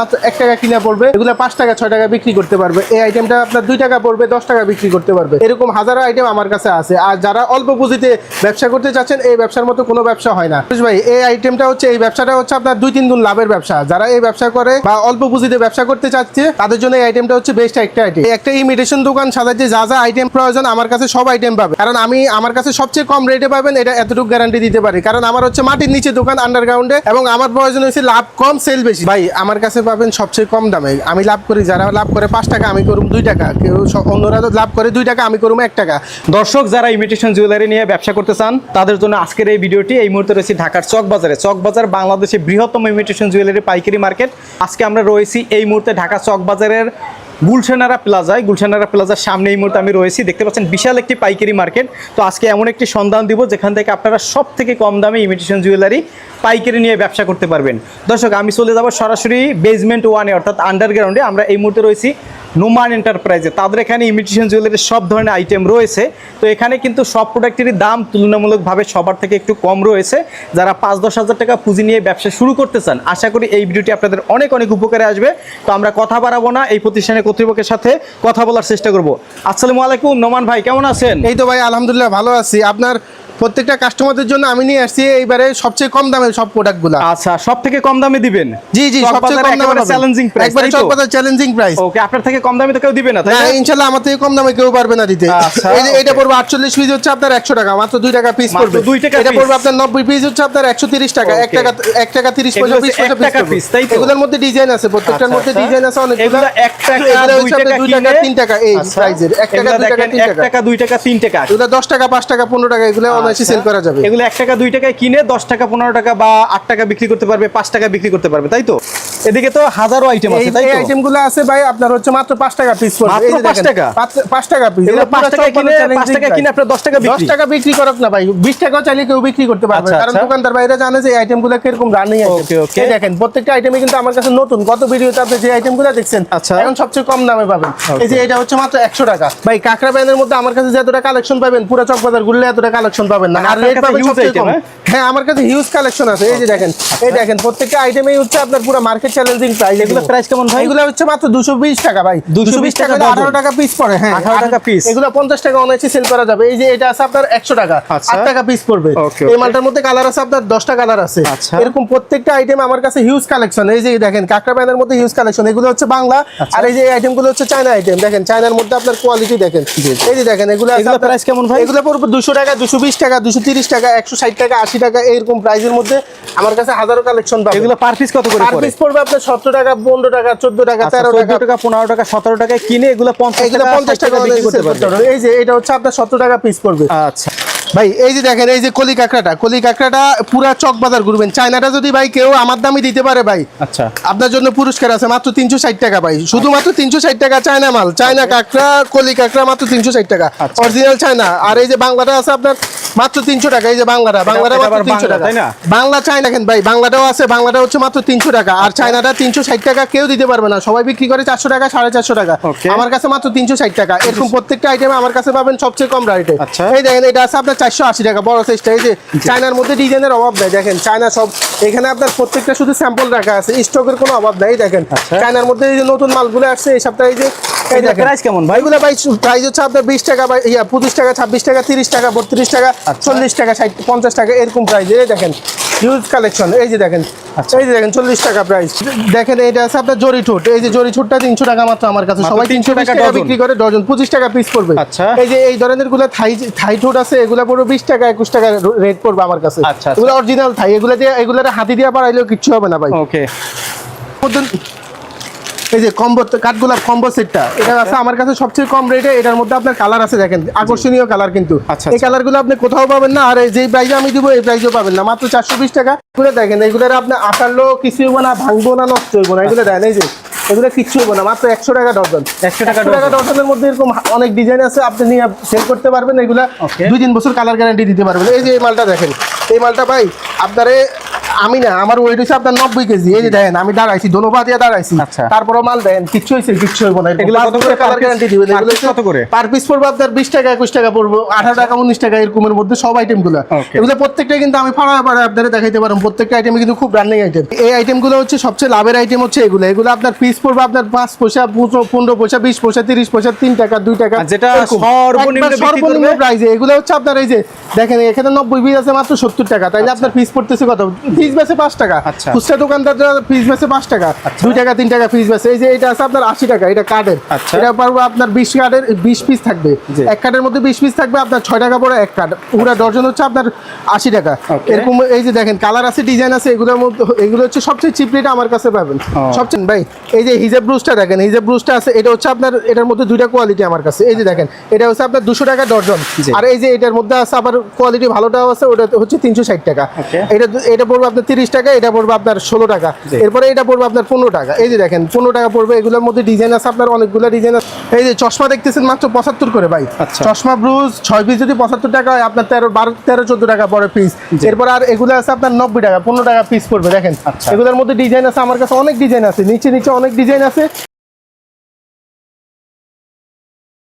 মাত্র এক টাকা কিনে পড়বে। এগুলো পাঁচ টাকা, ছয় টাকা বিক্রি করতে পারবে। এই আইটেমটা আপনার দুই টাকা পড়বে, দশ টাকা বিক্রি করতে পারবে। এরকম হাজারো আইটেম আমার কাছে আছে। আর যারা অল্প পুঁজিতে ব্যবসা করতে চাচ্ছেন, এই ব্যবসার মতো কোনো ব্যবসা হয় না। ভাই, এই আইটেমটা হচ্ছে, এই ব্যবসাটা হচ্ছে আপনার দুই তিন গুণ লাভের ব্যবসা। যারা এই ব্যবসা করে বা অল্প পুঁজিতে ব্যবসা করতে চাচ্ছে, তাদের জন্য এই আইটেমটা হচ্ছে বেস্ট একটা আইটেম একটা ইমিটেশন দোকান সাজাতে যা যা আইটেম প্রয়োজন, আমার কাছে সব আইটেম পাবে কারণ আমি, আমার কাছে সবচেয়ে কম রেটে পাবেন, এটা এতটুকু গ্যারান্টি দিতে পারি। কারণ আমার হচ্ছে মাটির নিচে দোকান আন্ডারগ্রাউন্ডে এবং আমার প্রয়োজন হচ্ছে লাভ কম সেল বেশি। ভাই, আমার কাছে পাবেন সবচেয়ে কম দামে। আমি লাভ করি, যারা লাভ করে পাঁচ টাকা, আমি করুম দুই টাকা। কেউ অন্যরা লাভ করে দুই টাকা, আমি করুম এক টাকা। দর্শক, যারা ইমিটেশন জুয়েলারি নিয়ে ব্যবসা করতে চান, তাদের জন্য আজকের এই ভিডিওটি, এই মুহূর্তে রয়েছে ঢাকার চক বাজারে চক বাজার বাংলাদেশের বৃহত্তম ইমিটেশন জুয়েলারি পাইকারি মার্কেট আজকে আমরা রয়েছি এই মুহূর্তে ঢাকা চক বাজারের গুলশানারা প্লাজায়, গুলশানারা প্লাজার সামনে এই মুহূর্তে আমি রয়েছি। দেখতে পাচ্ছেন বিশাল একটি পাইকারি মার্কেট। তো আজকে এমন একটি সন্ধান দিব, যেখান থেকে আপনারা সব থেকে কম দামে ইমিটেশন জুয়েলারি পাইকারি নিয়ে ব্যবসা করতে পারবেন। দর্শক, আমি চলে যাব সরাসরি বেজমেন্ট ওয়ানে অর্থাৎ আন্ডারগ্রাউন্ডে আমরা এই মুহূর্তে রয়েছি নোমান এন্টারপ্রাইজে তাদের এখানে ইমিটেশন জুয়েলারির সব ধরনের আইটেম রয়েছে। তো এখানে কিন্তু সব প্রোডাক্টেরই দাম তুলনামূলকভাবে সবার থেকে একটু কম রয়েছে। যারা পাঁচ দশ হাজার টাকা পুঁজি নিয়ে ব্যবসা শুরু করতে চান, আশা করি এই ভিডিওটি আপনাদের অনেক অনেক উপকারে আসবে। তো আমরা কথা বাড়াবো না, এই প্রতিষ্ঠানের কর্তৃপক্ষের সাথে কথা বলার চেষ্টা করব। আসসালামু আলাইকুম নোমান ভাই, কেমন আছেন? এই তো ভাই, আলহামদুলিল্লাহ, ভালো আছি। আপনার প্রত্যেকটা কাস্টমারদের জন্য আমি নিয়ে আসছি এইবারে সবচেয়ে কম দামে সব প্রোডাক্টগুলো আচ্ছা সব থেকে কম দামে দিবেন? জি জি সবচেয়ে কম দামে চ্যালেঞ্জিং প্রাইস একবারে চকবাজার চ্যালেঞ্জিং প্রাইস ওকে আপনার থেকে কম দামে তো কেউ দিবে না তাই না? ইনশাল্লাহ আমার থেকে কম দামে কেউ পারবে না দিতে। আচ্ছা। এই যে এটা পড়বে আটচল্লিশ পিস হচ্ছে আপনার একশো টাকা মাত্র দুই টাকা পিস পড়বে। দুই টাকা এটা পড়বে আপনার নব্বই পিস হচ্ছে আপনার একশো তিরিশ টাকা এক Okay. টাকা এক টাকা তিরিশ এগুলো পয়সা হচ্ছে পিস পয়সা টাকা পিস তাই তো? এগুলোর মধ্যে ডিজাইন আছে প্রত্যেকটার আচ্ছা, মধ্যে আচ্ছা। ডিজাইন আছে অনেক এগুলো এক টাকা দুই টাকা দুই টাকা কিনে- তিন টাকা এই আচ্ছা, প্রাইজের এক টাকা এগুলো দুই টাকা দেখেন, তিন এক টাকা। টাকা দুই টাকা তিন টাকা। এগুলো দশ টাকা পাঁচ টাকা পনেরো টাকা এগুলো অনায়াসে সেল করা যাবে। এগুলো এক টাকা দুই টাকায় কিনে দশ টাকা পনেরো টাকা বা আট টাকা বিক্রি করতে পারবে পাঁচ টাকা বিক্রি করতে পারবে তাই তো? এদিকে তো হাজারো আইটেম আছে তাই এই আইটেমগুলো আছে ভাই আপনার হচ্ছে মাত্র পাঁচ টাকা পিস পড়বে। মাত্র এই যে পাঁচ দেখেন, টাকা? পাঁচ- পাঁচ টাকা পিস এগুলো পাঁচ টাকা কিনে পাঁচ টাকা কিনে আপনার দশ টাকা দশ বিক্রি। টাকা বিক্রি করক না ভাই বিশ টাকাও চাইলে কেউ বিক্রি করতে পারবে আচ্ছা, কারণ আচ্ছা। দোকানদার বাইরে জানে যে এই আইটেমগুলো কীরকম রানিং Okay, okay. এই দেখেন প্রত্যেকটা আইটেমে কিন্তু আমার কাছে নতুন। গত ভিডিওতে আপনি যে আইটেমগুলো দেখছেন আচ্ছা। এখন সবচেয়ে কম দামে পাবেন। এই যে এটা হচ্ছে মাত্র একশো টাকা। ভাই কাঁকড়া ব্যানের মধ্যে আমার কাছে যে এতটা কালেকশন পাবেন পুরো চকবাজার ঘুরলে এতটা কালেকশন পাবেন না। মানে আর রেট পাবেন সবচেয়ে কম। হ্যাঁ? হ্যাঁ আমার কাছে হিউজ কালেকশন আছে। এই যে দেখেন এই দেখেন প্রত্যেকটা আইটেমেই হচ্ছে আপনার পুরো মার্কেট চ্যালেঞ্জিং প্রাইস এগুলো। price কেমন ভাই? এগুলো হচ্ছে মাত্র দুশো বিশ টাকা ভাই। 220 টাকা ডজন। আঠারো টাকা পিস পড়ে হ্যাঁ। 18 টাকা piece। এগুলো পঞ্চাশ টাকা অনায়াসে সেল করা যাবে। এই যে এটা আছে আপনার টাকা। আচ্ছা। টাকা পিস পড়বে। এই মালটার মধ্যে কালার আছে আপনার দশটা কালার আছে। আচ্ছা। এরকম প্রত্যেকটা আইটেম আমার কাছে হিউজ কালেকশন এই যে দেখেন কাঁকড়া প্যানের মধ্যে হিউজ কালেকশন এগুলো হচ্ছে বাংলা। আচ্ছা। আর এই যে আইটেমগুলো হচ্ছে চায়না আইটেম দেখেন চায়নার মধ্যে আপনার কোয়ালিটি দেখেন। এই যে দেখেন এগুলো এগুলো আপনার- কেমন ভাই? এগুলো পড়বে দুশো টাকা দুশো বিশ টাকা দুশো তিরিশ টাকা একশো ষাট টাকা আশি টাকা এরকম প্রাইসের মধ্যে আমার কাছে হাজারো কালেকশন পাবে এগুলো পার পিস কত করে পার পিস পড়বে আপনার সতেরো টাকা পনেরো টাকা চোদ্দ টাকা আচ্ছা, তেরো 14 টাকা। টাকা পনেরো টাকা সতেরো টাকায় কিনে এগুলো পঞ্চাশ টাকা পঞ্চাশ টাকা বিক্রি করতে পারবে। এই যে এটা হচ্ছে আপনার সত্তর টাকা পিস পড়বে। আচ্ছা। ভাই এই যে দেখেন এই যে কলি কাঁকড়াটা কলি কাঁকড়াটা পুরা চক বাজার ঘুরবেন। চায়নাটা যদি ভাই কেউ আমার দামই দিতে পারে ভাই আচ্ছা। আপনার জন্য পুরস্কার আছে মাত্র তিনশো ষাট টাকা ভাই। শুধুমাত্র তিনশো ষাট টাকা চায়না মাল চায়না কাঁকড়া কলি কাঁকড়া মাত্র তিনশো ষাট টাকা। আচ্ছা। Original China. আর এই যে বাংলাটা আছে আপনার মাত্র তিনশো টাকা এই যে বাংলাটা বাংলাটা মাত্র তিনশো বাংলা, টাকা। তাই না? বাংলা চায়না দেখেন ভাই বাংলাটাও আছে বাংলাটা হচ্ছে মাত্র তিনশো টাকা। আর চায়নাটা তিনশো ষাট টাকা কেউ দিতে পারবে না। সবাই বিক্রি করে চারশো টাকা সাড়ে চারশো টাকা। আমার কাছে মাত্র তিনশো ষাট টাকা। এরকম প্রত্যেকটা আইটেম আমার কাছে পাবেন সবচেয়ে কম রেটে আচ্ছা। এই দেখেন এটা আছে আপনার চারশো আশি টাকা বড় সাইজটা এই যে চায়নার মধ্যে ডিজাইনের অভাব নেই দেখেন চায়না সব এখানে আপনার প্রত্যেকটা শুধু স্যাম্পল রাখা আছে স্টকের কোনো অভাব নেই দেখেন আচ্ছা। চায়নার মধ্যে এই যে নতুন মালগুলো আসছে এই সপ্তাহে এই যে এই দেখেন price কেমন ভাই? এগুলো ভাই প্রাইস হচ্ছে আপনার বিশ টাকা বা ইয়া পঁচিশ টাকা ছাব্বিশ টাকা তিরিশ টাকা বত্রিশ টাকা আচ্ছা। চল্লিশ টাকা ষাট পঞ্চাশ টাকা এরকম প্রাইস এই দেখেন হিউজ কালেকশন এই যে দেখেন আচ্ছা। এই যে দেখেন চল্লিশ টাকা প্রাইস দেখেন এটা আছে আপনার জরি ঠোঁট। এই যে জরি ঠোঁটটা তিনশো টাকা মাত্র আমার কাছে। সবাই তিনশো টাকা বিক্রি করে ডজন পঁচিশ টাকা পিস পড়বে। আচ্ছা। এই যে এই ধরনেরগুলো থাই থাই ঠোঁট আছে এগুলো পড়বে বিশ টাকা একুশ টাকা রেট পড়বে আমার কাছে। আচ্ছা, আচ্ছা। এগুলো অরিজিনাল থাই। এগুলো দিয়ে এগুলো হাতি দিয়ে বাড়াইলেও কিচ্ছু হবে না ভাই। ওকে এই যে কম্বো কাঠগোলাপ কম্বো সেটটা এটা আছে আমার কাছে সবচেয়ে কম রেটে এটার মধ্যে আপনার কালার আছে দেখেন আকর্ষণীয় কালার কিন্তু। আচ্ছা, এই আচ্ছা। কালারগুলো আপনি কোথাও পাবেন না আর এই যে প্রাইজে আমি দিব এই প্রাইজেও পাবেন না। মাত্র চারশো বিশ টাকা। এগুলো দেখেন এগুলোর আপনি আটারলেও কিছু না ভাঙবো না নষ্ট হইব না। এগুলো দেন এই যে এগুলো কিচ্ছু হব না মাত্র একশো টাকা ডজন। 100 টাকা টাকা ডজনের মধ্যে এরকম অনেক ডিজাইন আছে আপনি নিয়ে সেল করতে পারবেন। এগুলা দুই তিন বছর কালার গ্যারান্টি দিতে পারবেন। এই যে এই মালটা দেখেন এই মালটা ভাই আপনারে আমি না আমার ওয়েট হচ্ছে আপনার নব্বই কেজি। এই যে দেখেন আমি দাঁড়াইছি ধন্যবাদ দিয়ে দাঁড়াইছি। আচ্ছা। তারপরে মাল দেন কিচ্ছু হয়েছে কিচ্ছু হইব না। এগুলো কত করে per গ্যারান্টি দিবেন এগুলো কত করে? পার পিস পড়বে আপনার বিশ টাকা একুশ টাকা পড়ব আঠারো টাকা উনিশ টাকা এরকমের মধ্যে সব আইটেমগুলো। Okay. এগুলো প্রত্যেকটা কিন্তু আমি ফাড়া ফাড়া আপনারা দেখাইতে পারব। প্রত্যেকটা আইটেমে কিন্তু খুব রানিং আইটেম এই আইটেমগুলো হচ্ছে সবচেয়ে লাভের আইটেম হচ্ছে এগুলো। এগুলো আপনার পিস পড়বে আপনার পাঁচ পয়সা পনেরো- পয়সা বিশ পয়সা তিরিশ পয়সা তিন টাকা দুই টাকা যেটা। সর্বনিম্ন? প্রাইসে এগুলো হচ্ছে আপনার এই যে দেখেন এখানে নব্বই পিস আছে মাত্র সত্তর টাকা। তাইলে আপনার পিস পড়তেছে কত? পিস বেছে পাঁচ টাকা। আচ্ছা। খুচরা দোকানদার পিস বেছে পাঁচ টাকা। দুই টাকা তিন টাকা পিস বেছে এই যে এটা আছে আপনার আশি টাকা এটা কার্ডের আচ্ছা। এটা পারব আপনার বিশ কার্ডের বিশ পিস থাকবে। এক কার্ডের মধ্যে বিশ পিস থাকবে আপনার ছয় টাকা পরে এক কার্ড পুরো ডজন হচ্ছে আপনার আশি টাকা। এরকম এই যে দেখেন কালার আছে ডিজাইন আছে এগুলোর মধ্যে এগুলো হচ্ছে সবচেয়ে চিপ আমার কাছে পাবেন। সবচেয়ে ভাই এই যে হিজাব ব্রুজটা দেখেন হিজাব ব্রুজটা আছে এটা হচ্ছে আপনার এটার মধ্যে দুইটা কোয়ালিটি আমার কাছে। এই যে দেখেন এটা হচ্ছে আপনার দুশো টাকা ডর্জন আর এই যে এটার মধ্যে আছে আবার কোয়ালিটি ভালোটাও আছে ওটা হচ্ছে তিনশো ষাট টাকা। এটা এটা পড়বে আপনার তিরিশ টাকা এটা পড়বে আপনার ষোলো টাকা। এরপরে এটা পড়বে আপনার পনেরো টাকা। এই যে দেখেন পনেরো টাকা পড়বে এগুলোর মধ্যে ডিজাইন আছে আপনার অনেকগুলো ডিজাইন আছে। এই যে চশমা দেখতেছেন মাত্র পঁচাত্তর করে ভাই। আচ্ছা। চশমা ব্রুজ ছয় পিস যদি পঁচাত্তর টাকা হয় আপনার তেরো বারো তেরো চোদ্দ টাকা পরে পিস এরপরে এরপর আর এগুলো আছে আপনার নব্বই টাকা পনেরো টাকা পিস পড়বে দেখেন। আচ্ছা। এগুলোর মধ্যে ডিজাইন আছে আমার কাছে অনেক ডিজাইন আছে নিচে নিচে অনেক ডিজাইন আছে।